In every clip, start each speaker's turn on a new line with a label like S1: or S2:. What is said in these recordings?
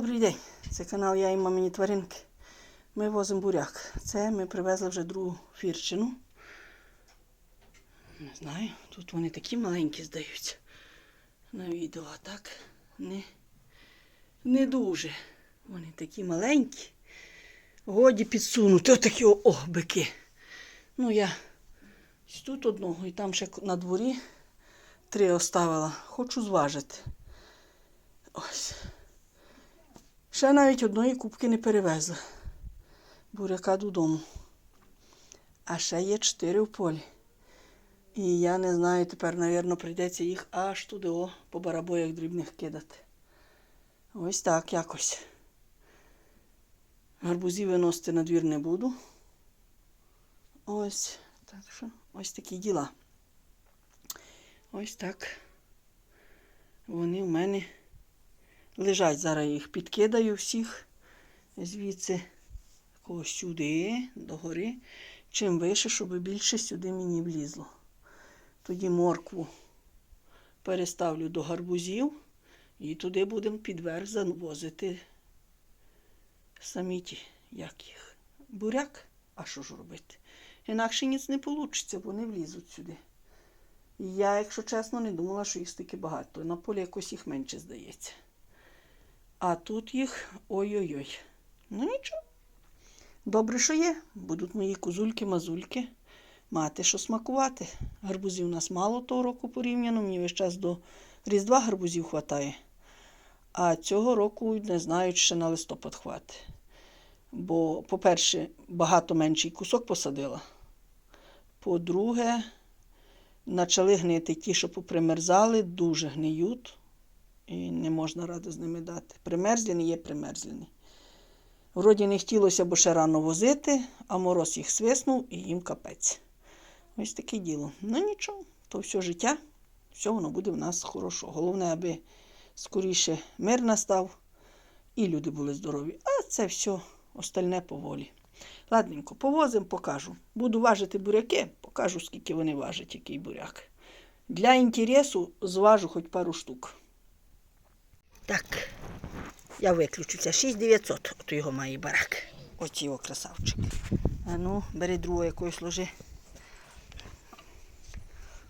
S1: Добрий день. Це канал Я і мамині тваринки. Ми возимо буряк. Це ми привезли вже другу фірчину. Не знаю, тут вони такі маленькі здаються на відео, а так не, не дуже. Вони такі маленькі. Годі підсунути. Отакі о, о, бики. Ну, я тут одного і там ще на дворі три оставила. Хочу зважити. Ось. Ще навіть одної кубки не перевезли. Буряка додому. А ще є чотири в полі. І я не знаю, тепер, мабуть, прийдеться їх аж туди о, по барабоях дрібних кидати. Ось так якось. Гарбузі виносити на двір не буду. Ось. Так що ось такі діла. Ось так. Вони в мене лежать. Зараз їх підкидаю всіх звідси когось сюди, догори. Чим вище, щоб більше сюди мені влізло. Тоді моркву переставлю до гарбузів і туди будемо підверх завозити самі ті, як їх. Буряк, а що ж робити? Інакше ніц не вийде, вони влізуть сюди. Я, якщо чесно, не думала, що їх стільки багато. На полі якось їх менше здається. А тут їх ой-ой-ой. Ну нічого. Добре, що є. Будуть мої козульки-мазульки мати що смакувати. Гарбузів у нас мало того року порівняно. Мені весь час до Різдва гарбузів хватає. А цього року не знаю, ще на листопад хватить. Бо, по-перше, багато менший кусок посадила. По-друге, почали гнити ті, що попримерзали, дуже гниють. І не можна ради з ними дати. Примерзлені є примерзлені. Вроді не хотілося, бо ще рано возити, а мороз їх свиснув і їм капець. Ось таке діло. Ну нічого, то все життя, все воно буде в нас хорошо. Головне, аби скоріше мир настав і люди були здорові. А це все остальне поволі. Ладненько, повозимо, покажу. Буду важити буряки, покажу, скільки вони важать, який буряк. Для інтересу зважу хоч пару штук. Так, я виключуся. 6900, от його має барак. Ось його красавчик. А ну, бери другого якоїсь ложи.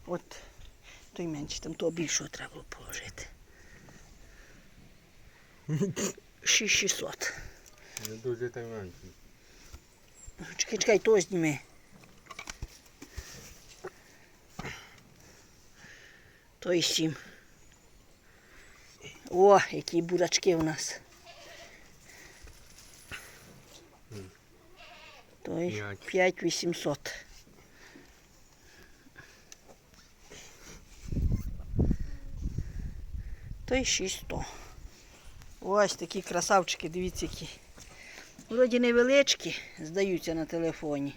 S1: От той менший, там того більшого треба було положити. 6600.
S2: Не дуже та менший.
S1: Чекай, чекай, то зніми. Той сім. О, які бурачки у нас. Той
S2: П'ять.
S1: 5800. Той 600. Ось такі красавчики, дивіться які. Вроді невеличкі, здаються на телефоні.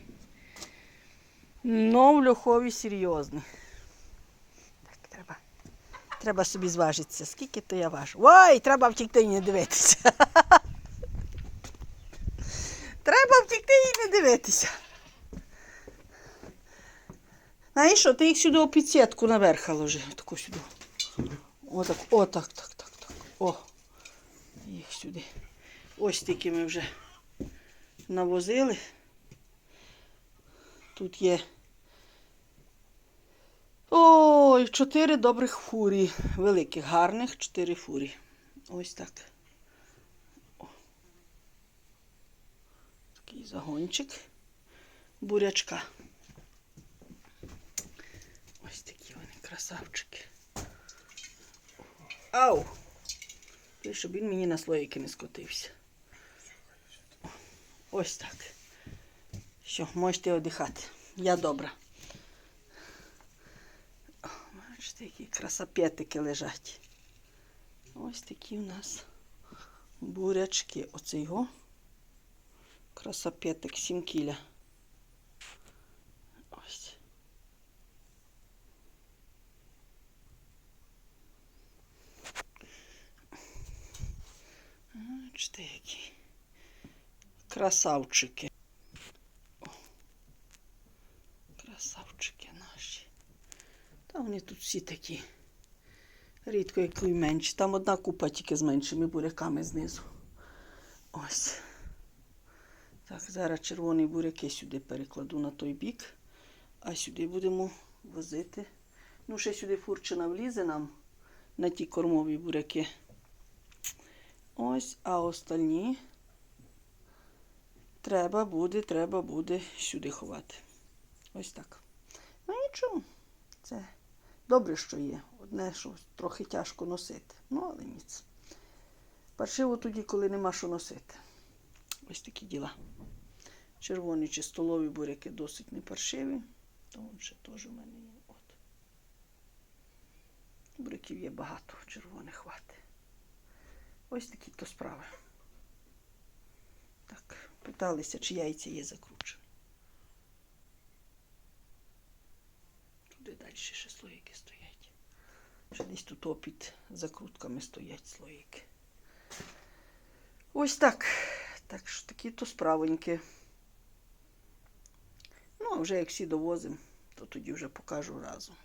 S1: Но в льохові серйозні. Треба. Собі зважитися. Скільки то я важу? Ой, треба втікти і не дивитися. Треба втікти і не дивитися. Знаєш що, ти їх сюди у підсітку наверх ложи. Таку сюди. Отак, отак, так, так, так. О. Їх сюди. Ось тільки ми вже навозили. Тут є. Ой, чотири добрих фурі. Великих, гарних чотири фурі. Ось так. О. Такий загончик бурячка. Ось такі вони красавчики. Ау! І щоб він мені на слоїки не скотився. Ось так. Що, можете одихати. Я добра. О, Бачите, які красапетики лежать. Ось такі у нас бурячки. Оце його. Красапетик 7 кіля. Ось. Бачите, які красавчики. О, красавчики наші. Та вони тут всі такі. Рідко які менші. Там одна купа тільки з меншими буряками знизу. Ось. Так, зараз червоні буряки сюди перекладу на той бік, а сюди будемо возити. Ну, ще сюди фурчина влізе нам на ті кормові буряки. Ось, а остальні треба буде, треба буде сюди ховати. Ось так. Ну нічого. Це добре, що є. Одне, що трохи тяжко носити. Ну, але ніц. Паршиво тоді, коли нема що носити. Ось такі діла. Червоні чи столові буряки досить не паршиві. То ще теж у мене є. От. Буряків є багато, червоних хвати. Ось такі то справи. Так, питалися, чи яйця є закручені. Туди далі ще слоїки стоять. Десь тут опід закрутками стоять слоїки. Ось так. Так що такі то справоньки. Ну, а вже як всі довозимо, то тоді вже покажу разом.